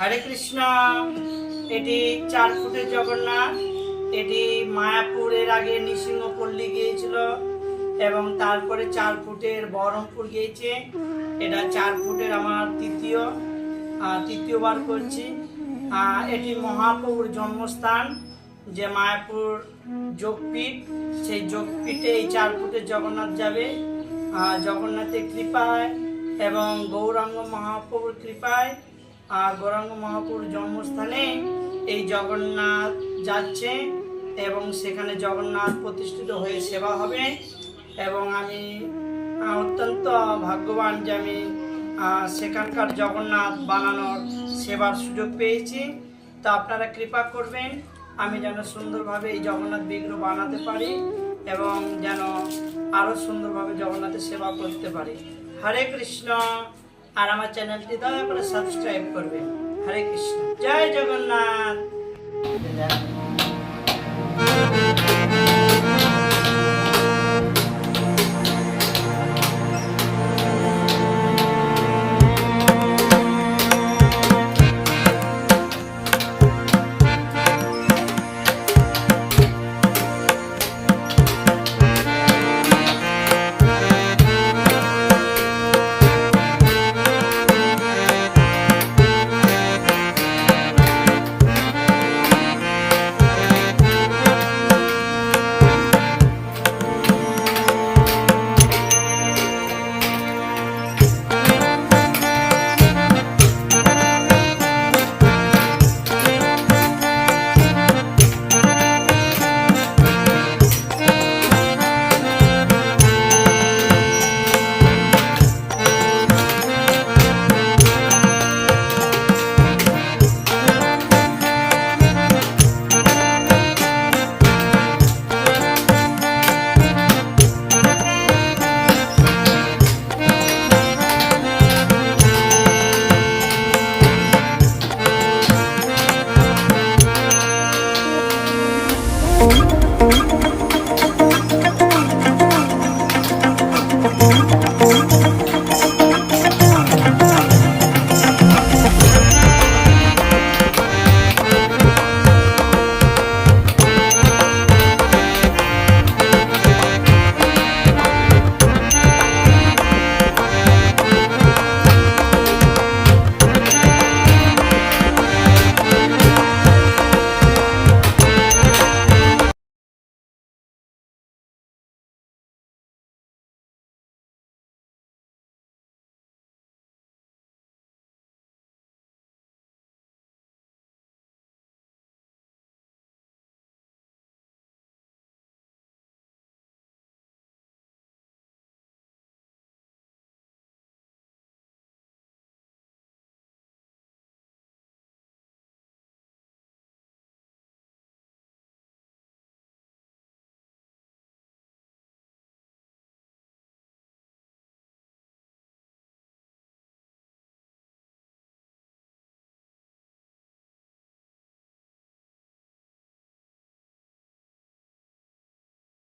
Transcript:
হরে কৃষ্ণ। এটি চার ফুটের জগন্নাথ। এটি মায়াপুরের আগে নৃসিংহপল্লী গিয়েছিল এবং তারপরে চার ফুটের বহরমপুর গিয়েছে। এটা চার ফুটের আমার তৃতীয় তৃতীয়বার করছি। এটি মহাপ্রভুর জন্মস্থান, যে মায়াপুর যোগপীঠ। সেই যোগপীঠে এই চার ফুটের জগন্নাথ যাবে। জগন্নাথের কৃপায় এবং গৌরাঙ্গ মহাপ্রভুর কৃপায় গৌরাঙ্গ মহাপুর জন্মস্থানে এই জগন্নাথ যাচ্ছে এবং সেখানে জগন্নাথ প্রতিষ্ঠিত হয়ে সেবা হবে এবং আমি অত্যন্ত ভাগ্যবান যে আমি সেখানকার জগন্নাথ বানানোর সেবার সুযোগ পেয়েছি। তো আপনারা কৃপা করবেন, আমি যেন সুন্দরভাবে এই জগন্নাথ বিগ্রহ বানাতে পারি এবং যেন আরও সুন্দরভাবে জগন্নাথের সেবা করতে পারি। হরে কৃষ্ণ। আর আমার চ্যানেলটি দয়া করে সাবস্ক্রাইব করবেন। হরে কৃষ্ণ। জয় জগন্নাথ। boom.